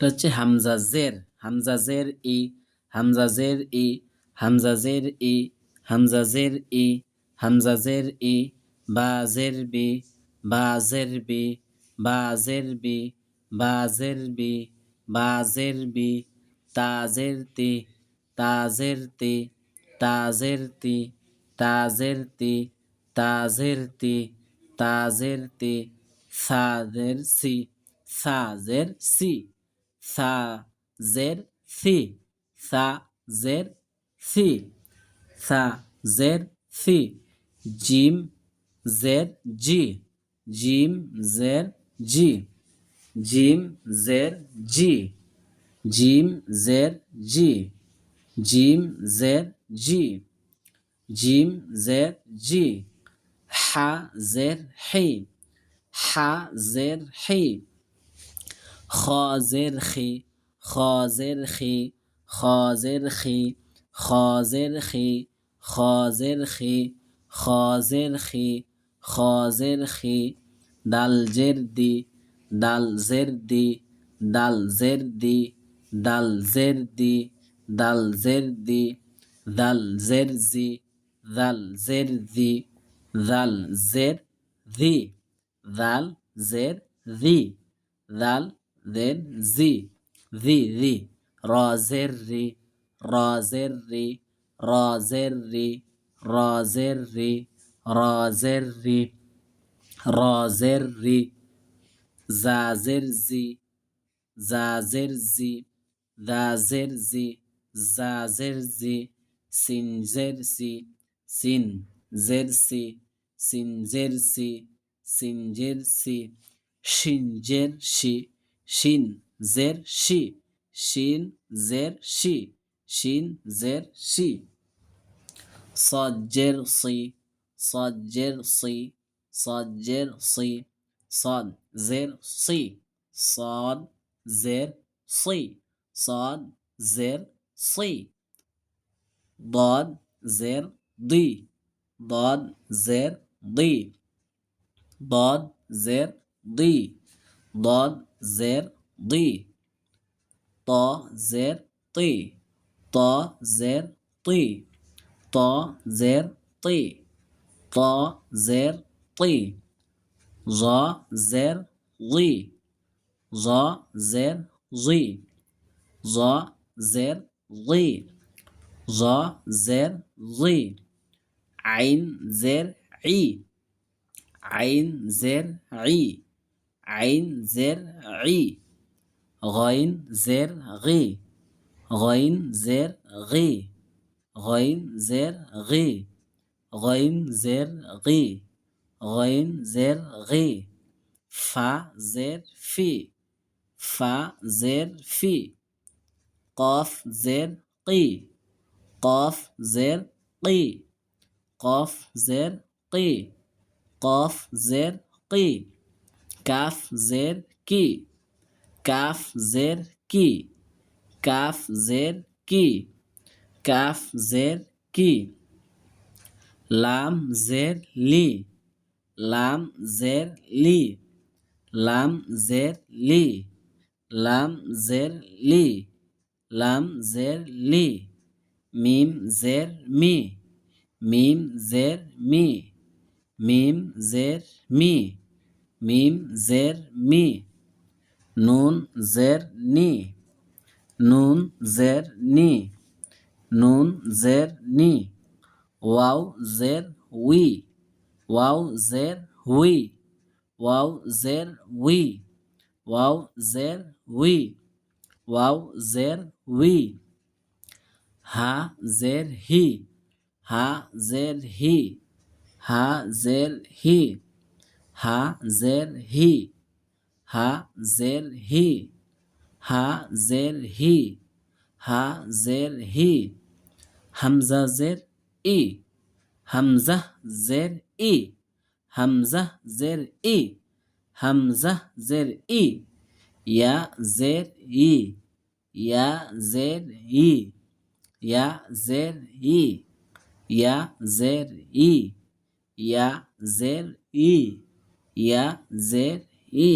এটা হচ্ছে হামজা জের হামজা জের ই, হামজা জের ই, হামজা জের ই, হামজা জের ই, হামজা জের ই, বা জের বি, বা জের বি, বা জের বি, বা জের বি, বা জের বি, তা তি তা তি তা তি তা তি তা তি তা তি, সা সি সা সি। সা, জের, সি। সা, জের, সি। সা, জের, সি। জিম, জের, জি। জিম, জের, জি। জিম, জের, জি। জিম, জের, জি। জিম, জের, জি। জিম, জের, জি। হা, জের, হি। হা, জের, হি। خازرخی خازرخی خازرخی خازرخی خازرخی خازرخی خازرخی دلجردی دلزردی دلزردی دلزردی دلزردی ذلزرزی ذلزرذی ذلزرذی ذلزرذی ذل দাল জের দি দাল জের দি দাল জের দি দাল জের দি দাল জের জি জি র জের রি র জের রি র জের রি র জের রি র জের রি রজের রি জাজের জি জাজের জি দাজের জি জাজের জি সিনজের সি সিন জের সি সিনজের সি সিনজের সি শিনজের শি শিন জের শি শিন জের শি শিন জের শি সজ্জের সি সজ্জের সি صاد جر صي صاد زر صي صاد زر صي صاد زر صي ضاد زر ضي ضاد زر ضي ضاد زر ضي ضاد زر ضي طا زر طي طا زر طي طا زر طي طا زر طي ظا زر ظي ظا زر ظي ظا زر ظي ظا زر ظي عين زر عي عين زر عي عين زر عي غين زر غي. غين زر غي. غين زر غي. غين زر غي. غين زر غي. فا زر في فا زر في قاف زر قي قاف زر قي قاف زر قي قاف زر قي কাফ জের কি? কাফ জের কি? কাফ জের কি? কাফ জের কি? লাম জের লি। লাম জের লি। লাম জের লি। লাম জের লি। লাম জের লি। মিম জের মি। মিম জের মি। মিম জের মি। মিম জের মি। নুন জের নি। নুন জের নি। নুন জের নি। ওয়াও জের উই। ওয়াও জের হুই। ওয়াও জের উই। ওয়াও জের উই। ওয়াও জের উই। হা জের হি। হা জের হি। হা জের হি। হা জের হি হা জের হি হা জের হি হা জের হি হামজা জের ই হামজা জের ই হামজা জের ই হামজা জের ই ইয়া জের ই ইয়া জের ই ইয়া জের ই ইয়া জের ই ইয়া জের ই ইয়া জের ই